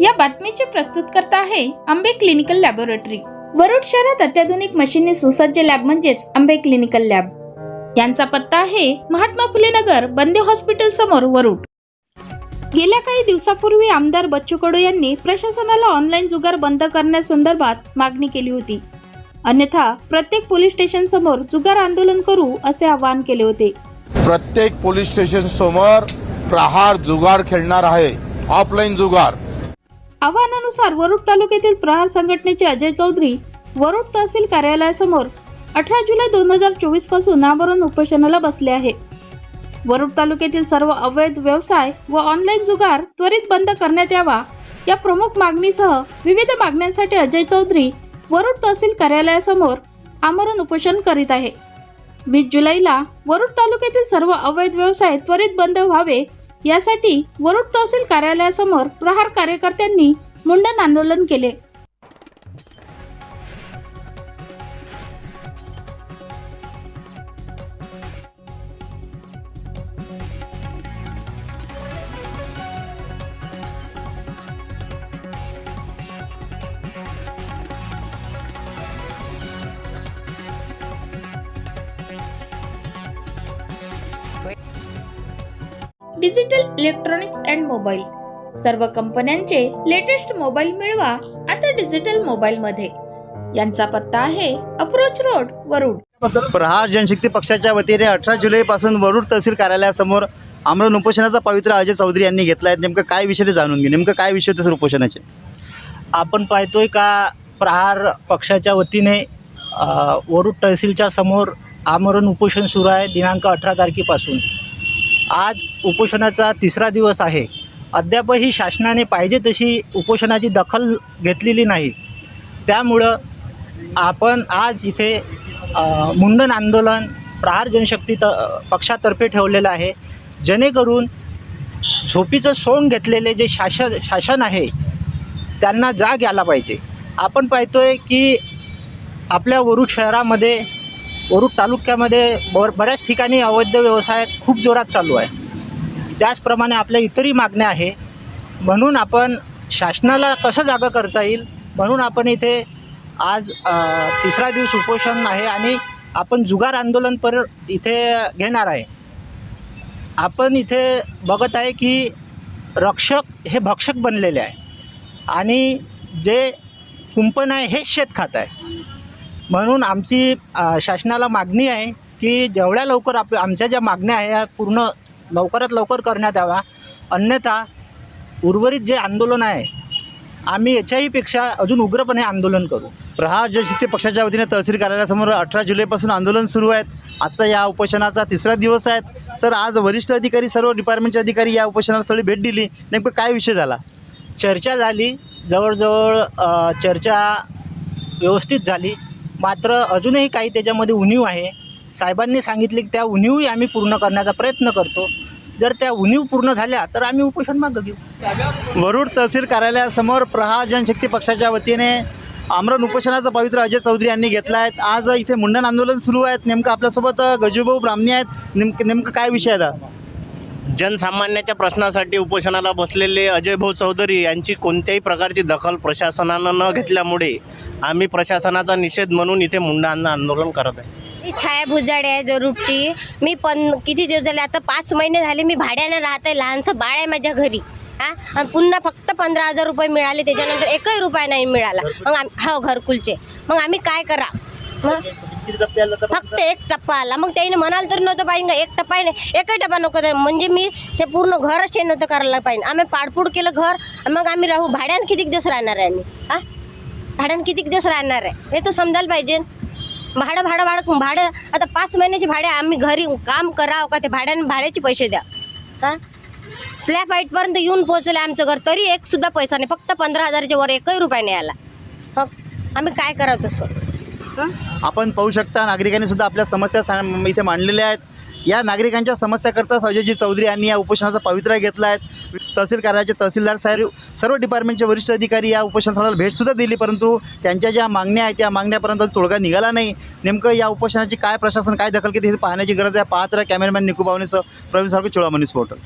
या बातमीचे प्रस्तुतकर्ता आहे आंबे क्लिनिकल लॅबोरेटरी. वरुड शहरात अत्याधुनिक मशीनने सुसज्ज लॅब म्हणजेच आंबे क्लिनिकल लॅब. यांचा पत्ता आहे महात्मा फुले नगर बंदे हॉस्पिटल समोर वरुड. गेल्या काही दिवसापूर्वी आमदार बच्चू कडू यांनी प्रशासनाला ऑनलाईन जुगार बंद करण्यासंदर्भात मागणी केली होती. अन्यथा प्रत्येक पोलीस स्टेशन समोर जुगार आंदोलन करू असे आवाहन केले होते. प्रत्येक पोलीस स्टेशन समोर प्रहार जुगार खेळणार आहे. ऑफलाईन जुगार. आवाहनानुसार वरुड तालुक्यातील प्रहार संघटनेचे अजय चौधरी वरुड तहसील कार्यालयासमोर अठरा जुलै दोन हजार चोवीसपासून आमरण उपोषणाला बसले आहे. वरुड तालुक्यातील सर्व अवैध व्यवसाय व ऑनलाईन जुगार त्वरित बंद करण्यात यावा या प्रमुख मागणीसह विविध मागण्यांसाठी अजय चौधरी वरुड तहसील कार्यालयासमोर आमरण उपोषण करीत आहे. वीस जुलैला वरुड तालुक्यातील सर्व अवैध व्यवसाय त्वरित बंद व्हावे यासाठी वरुड तहसील कार्यालयासमोर प्रहार कार्यकर्त्यांनी मुंडन आंदोलन केले. Digital electronics and mobile. सर्व कंपन्यांचे लेटेस्ट मोबाईल मिळवा आता डिजिटल मोबाईल मध्ये यांचा पत्ता आहे अप्रोच रोड वरुड. प्रहार जनशक्ती पक्षाच्या वतीने अठरा जुलैपासून वरुड तहसील कार्यालयासमोर आमरण उपोषणाचा पवित्र अजय चौधरी यांनी घेतला आहे. नेमकं काय विषय ते जाणून घे. नेमकं काय विषय होते सर उपोषणाचे? आपण पाहतोय का प्रहार पक्षाच्या वतीने वरुड तहसीलच्या समोर आमरण उपोषण सुरू आहे दिनांक अठरा तारखेपासून. आज उपोषणाचा तिसरा दिवस आहे. अद्यापही शासनाने पाहिजे तशी उपोषणाची दखल घेतलेली नाही. त्यामुळं आपण आज इथे मुंडन आंदोलन प्रहार जनशक्ती त पक्षातर्फे ठेवलेलं आहे. जेणेकरून झोपीचं सोंग घेतलेले जे शासन शासन आहे त्यांना जाग यायला पाहिजे. आपण पाहतो आहे की आपल्या वरुड शहरामध्ये वरुड तालुक्यामध्ये बर बऱ्याच ठिकाणी अवैध व्यवसाय खूप जोरात चालू आहे. त्याचप्रमाणे आपल्या इतरही मागण्या आहे. म्हणून आपण शासनाला कसं जागा करता येईल? म्हणून आपण इथे आज तिसरा दिवस उपोषण आहे आणि आपण जुगार आंदोलन पर इथे घेणार आहे. आपण इथे बघत आहे की रक्षक हे भक्षक बनलेले आहे. आणि जे कुंपण आहे हेच शेतखात आहे. म्हणून आमची शासनाला मागणी आहे की जेवढ्या लवकर आप आमच्या ज्या मागण्या आहे या पूर्ण लवकरात लवकर करण्यात याव्या. अन्यथा उर्वरित जे आंदोलन आहे आम्ही याच्याहीपेक्षा अजून उग्रपणे आंदोलन करू. प्रहार जनशक्ती पक्षाच्या वतीने तहसील कार्यालयासमोर अठरा जुलैपासून आंदोलन सुरू आहेत. आजचा या उपोषणाचा तिसरा दिवस आहे सर आज वरिष्ठ अधिकारी सर्व डिपार्टमेंटचे अधिकारी या उपोषणाला स्थळी भेट दिली. नेमकं काय विषय झाला? चर्चा झाली. जवळजवळ चर्चा व्यवस्थित झाली. मात्र अजूनही काही त्याच्यामध्ये उणीव आहे. साहेबांनी सांगितले की त्या उणीवही आम्ही पूर्ण करण्याचा प्रयत्न करतो. जर त्या उणीव पूर्ण झाल्या तर आम्ही उपोषण मागं घेऊ. वरुड तहसील कार्यालयासमोर प्रहा जनशक्ती पक्षाच्या वतीने आमरण उपोषणाचा पवित्र अजय चौधरी यांनी घेतला आहे. आज इथे मुंडन आंदोलन सुरू आहेत. नेमकं आपल्यासोबत गजूभाऊ ब्राह्मणी आहेत. नेमकं नेमकं काय विषय आहे जनसामान्याच्या प्रश्नासाठी उपोषणाला बसलेले अजय भाऊ चौधरी यांची कोणत्याही प्रकारची दखल प्रशासनानं न घेतल्यामुळे आम्ही प्रशासनाचा निषेध म्हणून इथे मुंडा आंदोलन करत आहे. मी छाया भुजाडे आहे जरूरची मी पण किती दिवस झाले आता पाच महिने झाले मी भाड्यानं राहत आहे लहानसं बाळ आहे माझ्या घरी. हा? आणि पुन्हा फक्त पंधरा हजार रुपये मिळाले त्याच्यानंतर एकही रुपया नाही मिळाला. मग आम हो घरकुलचे. मग आम्ही काय करा मग फक्त एक टप्पा आला. मग त्याने म्हणाल तर नव्हतं पाहिजे का एक टप्पा नाही एकही टप्पा नको द्या. म्हणजे मी ते पूर्ण घरच हे नव्हतं करायला पाहिजे. आम्ही पाडपूड केलं घर आणि मग आम्ही राहू. भाड्यानं किती दिवस राहणार आहे आम्ही? हा? भाड्यानं किती दिवस राहणार आहे? हे तर समजायला पाहिजे. भाडं भाडं भाडं भाडं आता पाच महिन्याचे भाडे आम्ही घरी काम करावं का ते भाड्याने भाड्याचे पैसे द्या. हां? स्लॅब हाईटपर्यंत येऊन पोहोचलं आमचं घर तरी एक सुद्धा पैसा नाही. फक्त पंधरा हजाराच्या वर एकही रुपया नाही आला. मग आम्ही काय करावं तसं? आपण पाहू शकता नागरिकांनी सुद्धा आपल्या समस्या सांग इथे मांडलेल्या आहेत. या नागरिकांच्या समस्याकरता संजयजी चौधरी यांनी या उपोषणाचा पवित्रा घेतला आहे. तहसील कार्यालयाचे तहसीलदार साहेब सर्व डिपार्टमेंटचे वरिष्ठ अधिकारी या उपोषणाला भेटसुद्धा दिली परंतु त्यांच्या ज्या मागण्या आहेत त्या मागण्यापर्यंत तोडगा निघाला नाही. नेमकं या उपोषणाची काय प्रशासन काय दखल घेते हे पाहण्याची गरज आहे. पाहत राहा कॅमेरामॅन निकू प्रवीण सारखं चोळामणी पोर्टल.